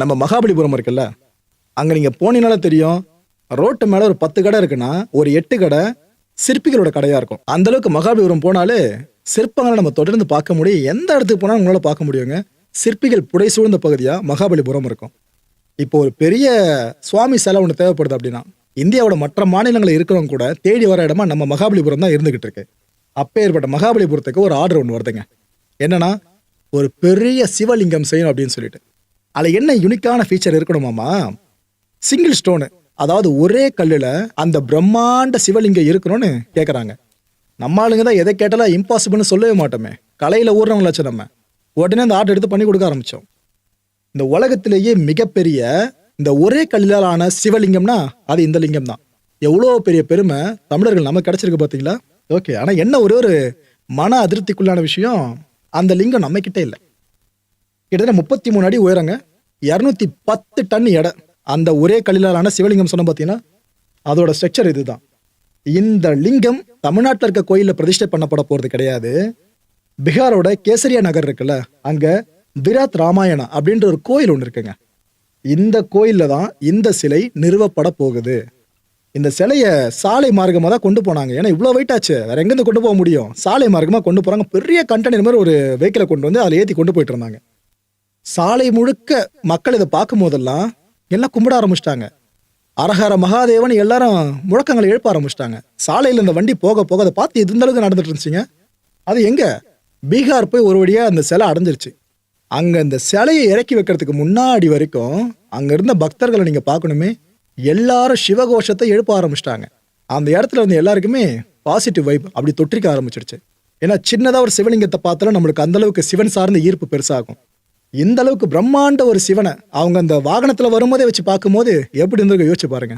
நம்ம மகாபலிபுரம் இருக்குல்ல அங்கே நீங்கள் போனீங்கனால தெரியும் ரோட்டு மேலே ஒரு பத்து கடை இருக்குன்னா ஒரு எட்டு கடை சிற்பிகளோட கடையாக இருக்கும். அந்தளவுக்கு மகாபலிபுரம் போனாலே சிற்பங்களை நம்ம தொடர்ந்து பார்க்க முடியும். எந்த இடத்துக்கு போனாலும் உங்களால் பார்க்க முடியுங்க. சிற்பிகள் புடை சூழ்ந்த பகுதியாக மகாபலிபுரம் இருக்கும். இப்போ ஒரு பெரிய சுவாமி சிலை ஒன்று தேவைப்படுது அப்படின்னா இந்தியாவோட மற்ற மாநிலங்களில் இருக்கிறவங்க கூட தேடி வர இடமா நம்ம மகாபலிபுரம் தான் இருந்துகிட்டு இருக்கு. அப்பேற்பட்ட மகாபலிபுரத்துக்கு ஒரு ஆர்டர் ஒன்று வருதுங்க. என்னன்னா ஒரு பெரிய சிவலிங்கம் செய்யணும் அப்படின்னு சொல்லிட்டு. அதில் என்ன யுனிக்கான ஃபீச்சர் இருக்கணுமாமா சிங்கிள் ஸ்டோனு அதாவது ஒரே கல்லில் அந்த பிரம்மாண்ட சிவலிங்கம் இருக்கணும்னு கேட்குறாங்க நம்ம ஆளுங்க தான் எதை கேட்டாலும் இம்பாசிபிள்னு சொல்லவே மாட்டோமே. கலையில் ஊர்றவங்களாச்சும் நம்ம. உடனே அந்த ஆர்டர் எடுத்து பண்ணி கொடுக்க ஆரம்பித்தோம் இந்த உலகத்திலேயே மிகப்பெரிய இந்த ஒரே கல்லிலான ஆன சிவலிங்கம்னா அது இந்த லிங்கம் தான். எவ்வளோ பெரிய பெருமை தமிழர்கள் நமக்கு கிடச்சிருக்கு பார்த்தீங்களா ஓகே ஆனால் என்ன ஒரே ஒரு மன அதிருப்திக்குள்ளான விஷயம்? அந்த லிங்கம் நம்மக்கிட்டே இல்லை. கிட்டத்தட்ட முப்பத்தி மூணு அடி உயரங்க. இரநூத்தி பத்து டன் எடை. அந்த ஒரே கல்லிலான சிவலிங்கம் சொன்ன பார்த்தீங்கன்னா அதோட ஸ்ட்ரக்சர் இதுதான். இந்த லிங்கம் தமிழ்நாட்டில் இருக்க கோயிலில் பிரதிஷ்டை பண்ணப்பட போகிறது கிடையாது. பீகாரோட கேசரியா நகர் இருக்குல்ல அங்கே விராத் ராமாயணா அப்படின்ற ஒரு கோயில் ஒன்று இருக்குங்க. இந்த கோயில்ல தான் இந்த சிலை நிறுவப்பட போகுது. இந்த சிலையை சாலை மார்க்கமாக தான் கொண்டு போனாங்க. ஏன்னா இவ்வளோ வெயிட் ஆச்சு. வேறு எங்கேருந்து கொண்டு போக முடியும்? சாலை மார்க்கமாக கொண்டு போகிறாங்க பெரிய கண்டெய்னர் மாதிரி ஒரு வெஹிக்கிளை கொண்டு வந்து அதில் ஏற்றி கொண்டு போயிட்டு இருந்தாங்க. சாலை முழுக்க மக்கள் இதை பார்க்கும் போதெல்லாம் எல்லாம் கும்பிட ஆரம்பிச்சிட்டாங்க. அரஹர மகாதேவன் எல்லாரும் முழக்கங்களை எழுப்ப ஆரம்பிச்சிட்டாங்க. சாலையில் இந்த வண்டி போக போக அதை பார்த்து எந்த அளவுக்கு நடந்துட்டு இருந்துச்சுங்க? அது எங்க? பீகார் போய் ஒரு வழியாக அந்த சிலை அடைஞ்சிருச்சு. அங்கே இந்த சிலையை இறக்கி வைக்கிறதுக்கு முன்னாடி வரைக்கும் அங்கே இருந்த பக்தர்களை நீங்கள் பார்க்கணுமே எல்லாரும் சிவகோஷத்தை எழுப்ப ஆரம்பிச்சிட்டாங்க. அந்த இடத்துல வந்து எல்லாருக்குமே பாசிட்டிவ் வைப் அப்படி தொற்றிக்க ஆரம்பிச்சிடுச்சு. ஏன்னா சின்னதாக ஒரு சிவலிங்கத்தை பார்த்தாலும் நம்மளுக்கு அந்தளவுக்கு சிவன் சார்ந்த ஈர்ப்பு பெருசாகும். இந்த அளவுக்கு பிரம்மாண்ட ஒரு சிவனை அவங்க அந்த வாகனத்தில் வரும்போதே வச்சு பார்க்கும்போது எப்படி இருந்திருக்கு யோசிச்சு பாருங்க.